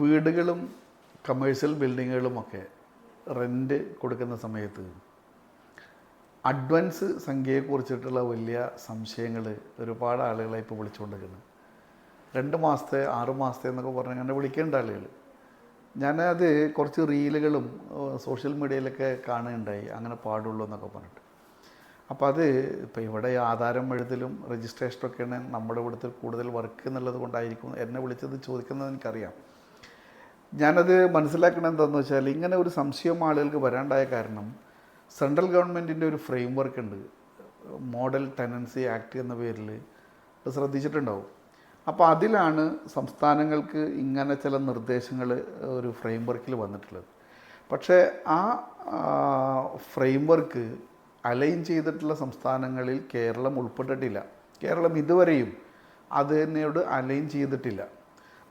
വീടുകളും commercial ബിൽഡിങ്ങുകളുമൊക്കെ rent കൊടുക്കുന്ന സമയത്ത് അഡ്വാൻസ് സംഖ്യയെക്കുറിച്ചിട്ടുള്ള വലിയ സംശയങ്ങൾ ഒരുപാട് ആളുകളെ ഇപ്പോൾ വിളിച്ചുകൊണ്ടിരിക്കുന്നു. രണ്ട് മാസത്തെ ആറ് മാസത്തെ എന്നൊക്കെ പറഞ്ഞ് അങ്ങനെ വിളിക്കേണ്ട ആളുകൾ. ഞാനത് കുറച്ച് റീലുകളും സോഷ്യൽ മീഡിയയിലൊക്കെ കാണുകയുണ്ടായി. അങ്ങനെ പാടുള്ളൂ എന്നൊക്കെ പറഞ്ഞിട്ട്. അപ്പോൾ അത് ഇപ്പോൾ ഇവിടെ ആധാരം എഴുതലും രജിസ്ട്രേഷനൊക്കെയാണ് നമ്മുടെ ഇവിടുത്തെ കൂടുതൽ വർക്ക് എന്നുള്ളത് കൊണ്ടായിരിക്കും എന്നെ വിളിച്ചത് ചോദിക്കുന്നത് എനിക്കറിയാം. ഞാനത് മനസ്സിലാക്കണം എന്താണെന്ന് വെച്ചാൽ ഇങ്ങനെ ഒരു സംശയം ആളുകൾക്ക് വരാണ്ടായ കാരണം സെൻട്രൽ ഗവൺമെന്റിന്റെ ഒരു ഫ്രെയിം വർക്ക് ഉണ്ട്. മോഡൽ ടെനൻസി ആക്ട് എന്ന പേരിൽ. ശ്രദ്ധിച്ചിട്ടുണ്ടാവും. അപ്പോൾ അതിലാണ് സംസ്ഥാനങ്ങൾക്ക് ഇങ്ങനെ ചില നിർദ്ദേശങ്ങൾ ഒരു ഫ്രെയിം വർക്കിൽ വന്നിട്ടുള്ളത്. പക്ഷേ ആ ഫ്രെയിം വർക്ക് അലൈൻ ചെയ്തിട്ടുള്ള സംസ്ഥാനങ്ങളിൽ കേരളം ഉൾപ്പെട്ടിട്ടില്ല. കേരളം ഇതുവരെയും അതിനോട് അലൈൻ ചെയ്തിട്ടില്ല.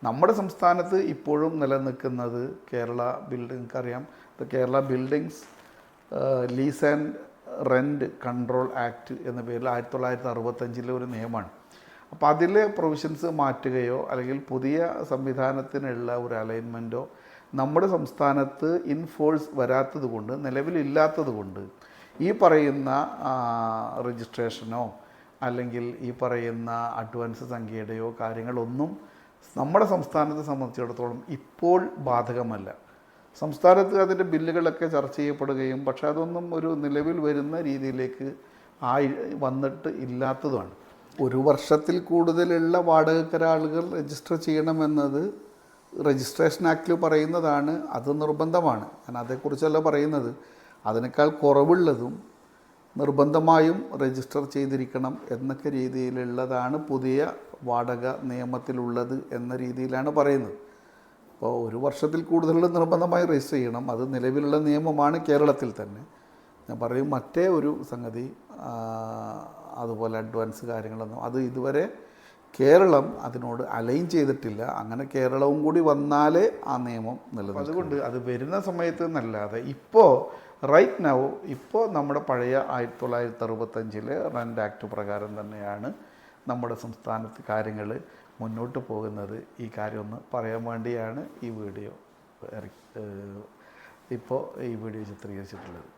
നമ്മുടെ സംസ്ഥാനത്ത് ഇപ്പോഴും നിലനിൽക്കുന്നത് കേരള ബിൽഡിംഗ് അറിയാം ഇത് Kerala buildings lease and rent control act എന്ന പേരിൽ ആയിരത്തി തൊള്ളായിരത്തി അറുപത്തഞ്ചിലെ ഒരു നിയമമാണ്. അപ്പോൾ അതിലെ പ്രൊവിഷൻസ് മാറ്റുകയോ അല്ലെങ്കിൽ പുതിയ സംവിധാനത്തിനുള്ള ഒരു അലൈൻമെന്റോ നമ്മുടെ സംസ്ഥാനത്ത് ഇൻഫോഴ്സ് വരാത്തത് കൊണ്ട് നിലവിലില്ലാത്തത് കൊണ്ട് ഈ പറയുന്ന രജിസ്ട്രേഷനോ അല്ലെങ്കിൽ ഈ പറയുന്ന അഡ്വാൻസ് സംഖ്യയുടെയോ കാര്യങ്ങളൊന്നും നമ്മുടെ സംസ്ഥാനത്തെ സംബന്ധിച്ചിടത്തോളം ഇപ്പോൾ ബാധകമല്ല. സംസ്ഥാനത്ത് അതിന്റെ ബില്ലുകളൊക്കെ ചർച്ച ചെയ്യപ്പെടുകയും പക്ഷേ അതൊന്നും ഒരു നിലവിൽ വരുന്ന രീതിയിലേക്ക് ആയി വന്നിട്ട് ഇല്ലാത്തതുമാണ്. ഒരു വർഷത്തിൽ കൂടുതലുള്ള വാടക കരാളുകൾ രജിസ്റ്റർ ചെയ്യണമെന്നത് രജിസ്ട്രേഷൻ ആക്റ്റിൽ പറയുന്നതാണ് അത് നിർബന്ധമാണ്. ഞാൻ അതേക്കുറിച്ചല്ല പറയുന്നത്. അതിനേക്കാൾ കുറവുള്ളതും നിർബന്ധമായും രജിസ്റ്റർ ചെയ്തിരിക്കണം എന്നൊക്കെ രീതിയിലുള്ളതാണ് പുതിയ വാടക നിയമത്തിലുള്ളത് എന്ന രീതിയിലാണ് പറയുന്നത്. അപ്പോൾ ഒരു വർഷത്തിൽ കൂടുതൽ നിർബന്ധമായി രജിസ്റ്റർ ചെയ്യണം. അത് നിലവിലുള്ള നിയമമാണ് കേരളത്തിൽ തന്നെ. ഞാൻ പറയും മറ്റേ ഒരു സംഗതി അതുപോലെ അഡ്വാൻസ് കാര്യങ്ങളൊന്നും അത് ഇതുവരെ കേരളം അതിനോട് അലൈൻ ചെയ്തിട്ടില്ല. അങ്ങനെ കേരളവും കൂടി വന്നാലേ ആ നിയമം നിലനിൽക്കും. അതുകൊണ്ട് അത് വരുന്ന സമയത്ത് എന്നല്ലാതെ ഇപ്പോൾ റൈറ്റ് നൗ ഇപ്പോൾ നമ്മുടെ പഴയ ആയിരത്തി തൊള്ളായിരത്തി അറുപത്തഞ്ചിലെ റെന്റ് ആക്ട് പ്രകാരം തന്നെയാണ് നമ്മുടെ സംസ്ഥാനത്ത് കാര്യങ്ങൾ മുന്നോട്ട് പോകുന്നത്. ഈ കാര്യമൊന്ന് പറയാൻ വേണ്ടിയാണ് ഈ വീഡിയോ ഇപ്പോൾ ഈ വീഡിയോ ചിത്രീകരിച്ചിട്ടുള്ളത്.